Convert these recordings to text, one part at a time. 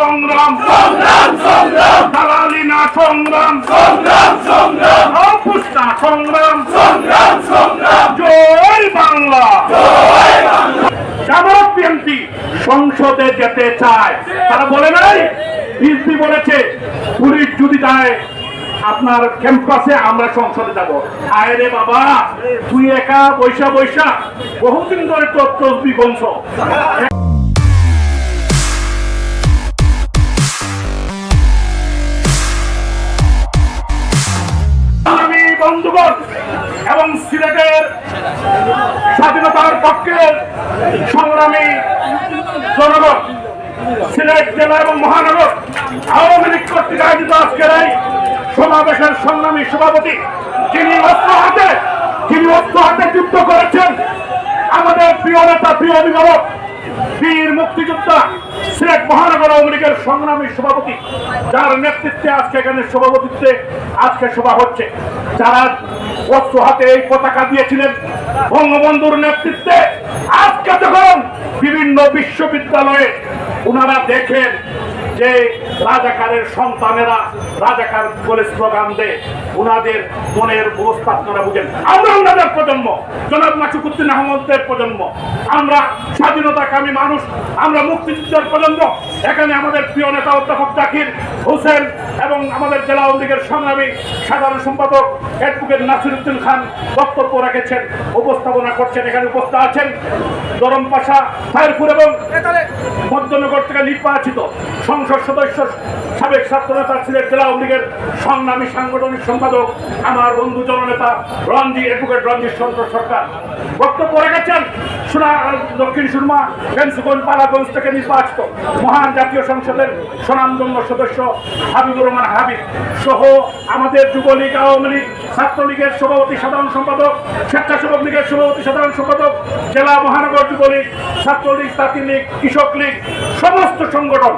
সংগ্রাম। সংগ্রাম সংগ্রাম। দালালি না সংগ্রাম। অপুষ্টা সংগ্রাম। সংগ্রাম। সংগ্রাম জয় বাংলা। জামাত বিএনপি সংসদে যেতে চায়। তারা বলে নাই? বিএনপি বলেছে পুলিশ যদি যায় আপনার ক্যাম্পাসে আমরা সংসদে যাব। আয় রে বাবা তুই একা বৈশা বৈশা বহুদিন ধরে তোর তসবি বংশ। বন্ধুগণ এবং সিলেটের স্বাধীনতার পক্ষে সংগ্রামী জনগণ, সিলেট জেলা এবং মহানগর, আওয়ামী লীগ কর্তৃক আয়োজিত আজকের এই সমাবেশের সংগ্রামী সভাপতি যিনি অস্ত্র হাতে, যিনি অস্ত্র হাতে যুদ্ধ করেছেন, আমাদের প্রিয় নেতা, প্রিয় অভিভাবক, বীর মুক্তিযোদ্ধা, সিলেট মহানগর আওয়ামী লীগের সংগ্রামী সভাপতি, যার নেতৃত্বে আজকে এখানে সভাপতিত্বে আজকে সভা হচ্ছে। যারা অস্ত্র হাতে এই পতাকা দিয়েছিলেন বঙ্গবন্ধুর নেতৃত্বে আজকে যখন বিভিন্ন বিশ্ববিদ্যালয়ে ওনারা দেখেন যে রাজাকারের সন্তানেরা রাজাকার বলে স্লোগান দেয় ওনাদের মনের অবস্থা আপনারা বুঝেন। আমরা ওনাদের প্রজন্ম, জনাব মাসুকুদ্দিন আহমদের প্রজন্ম। আমরা স্বাধীনতাকামী মানুষ, আমরা মুক্তিযুদ্ধের প্রজন্ম। এখানে আমাদের প্রিয় নেতা অধ্যাপক জাকির হোসেন এবং আমাদের জেলা আওয়ামী সংগ্রামী সাধারণ সম্পাদক অ্যাডভোকেট নাসিরুদ্দিন খান বক্তব্য রেখেছেন, উপস্থাপনা করছেন, এখানে উপস্থিত আছেন গরম পাশা ফায়ারপুর এবং মধ্যনগর থেকে নির্বাচিত সংসদ সদস্য সাবেক ছাত্র নেতা সিলেট জেলা লীগের সংগ্রামী সাংগঠনিক সম্পাদক, আমার বন্ধু জননেতা রঞ্জি অ্যাডভোকেট রঞ্জিত চন্দ্র সরকার। বক্তব্য রেখেছেন সোনা, দক্ষিণ সুরমা বেঞ্চগঞ্জ পালাগঞ্জ থেকে নির্বাচিত মহান জাতীয় সংসদের স্বনামধন্য সদস্য হাবিবুর রহমান হাবিব সহ আমাদের যুবলীগ, আওয়ামী লীগ, ছাত্রলীগের সভাপতি, সাধারণ সম্পাদক, স্বেচ্ছাসেবক লীগের সভাপতি, সাধারণ সম্পাদক, জেলা মহানগর যুবলীগ, ছাত্রলীগ তাঁতি লীগ কৃষক লীগ, সমস্ত সংগঠন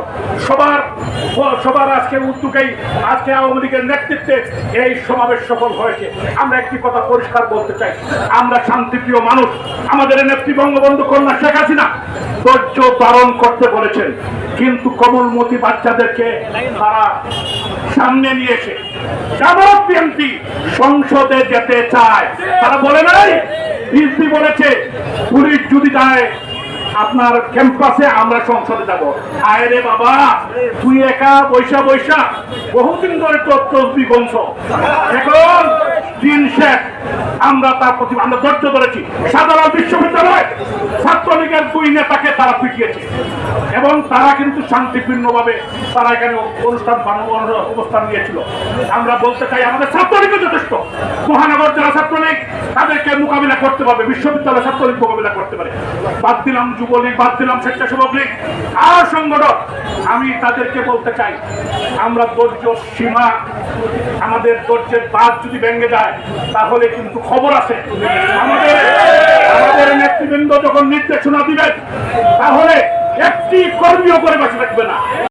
সবার সবার আজকে উদ্যোগেই আজকে আওয়ামী লীগের নেতৃত্বে এই সমাবেশ সফল হয়েছে। আমরা একটি কথা পরিষ্কার বলতে চাই। আমরা শান্তিপ্রিয় মানুষ। আমাদের কন্যা শেখ হাসিনা ধৈর্য করতে বলেছেন। কিন্তু কমলমতি বাচ্চাদেরকে তারা সামনে নিয়ে এসে বিএনপি সংসদে যেতে চায়। তারা বলে নাই বলেছে, পুলিশ যদি যায় আপনার ক্যাম্পাসে আমরা সংসদে যাব। আয় রে বাবা, তুই একা বৈশা বৈশা বহুদিন ধরে তোর তসবি এখন দিন শেষ। আমরা তার প্রতি আমরা ধৈর্য ধরেছি। সাধারণ বিশ্ববিদ্যালয় ছাত্রলীগের দুই নেতাকে তারা পিটিয়েছে। এবং তারা কিন্তু শান্তিপূর্ণভাবে তারা এখানে অনুষ্ঠান অবস্থান নিয়েছিল। আমরা বলতে চাই, আমাদের ছাত্রলীগও যথেষ্ট। মহানগর জেলা ছাত্রলীগ তাদেরকে মোকাবিলা করতে পারবে বিশ্ববিদ্যালয় ছাত্রলীগ মোকাবিলা করতে পারে। বাদ দিলাম যুবলীগ, বাদ দিলাম স্বেচ্ছাসেবক লীগ। আর সংগঠন আমি তাদেরকে বলতে চাই, আমরা ধৈর্য, সীমা, আমাদের ধৈর্যের বাদ যদি ভেঙে যায়, তাহলে কিন্তু খবর আছে। আমাদের আমাদের নেতৃবৃন্দ যখন নির্দেশনা দিবেন, তাহলে একটি কর্মীও করে বাঁচে থাকবে না।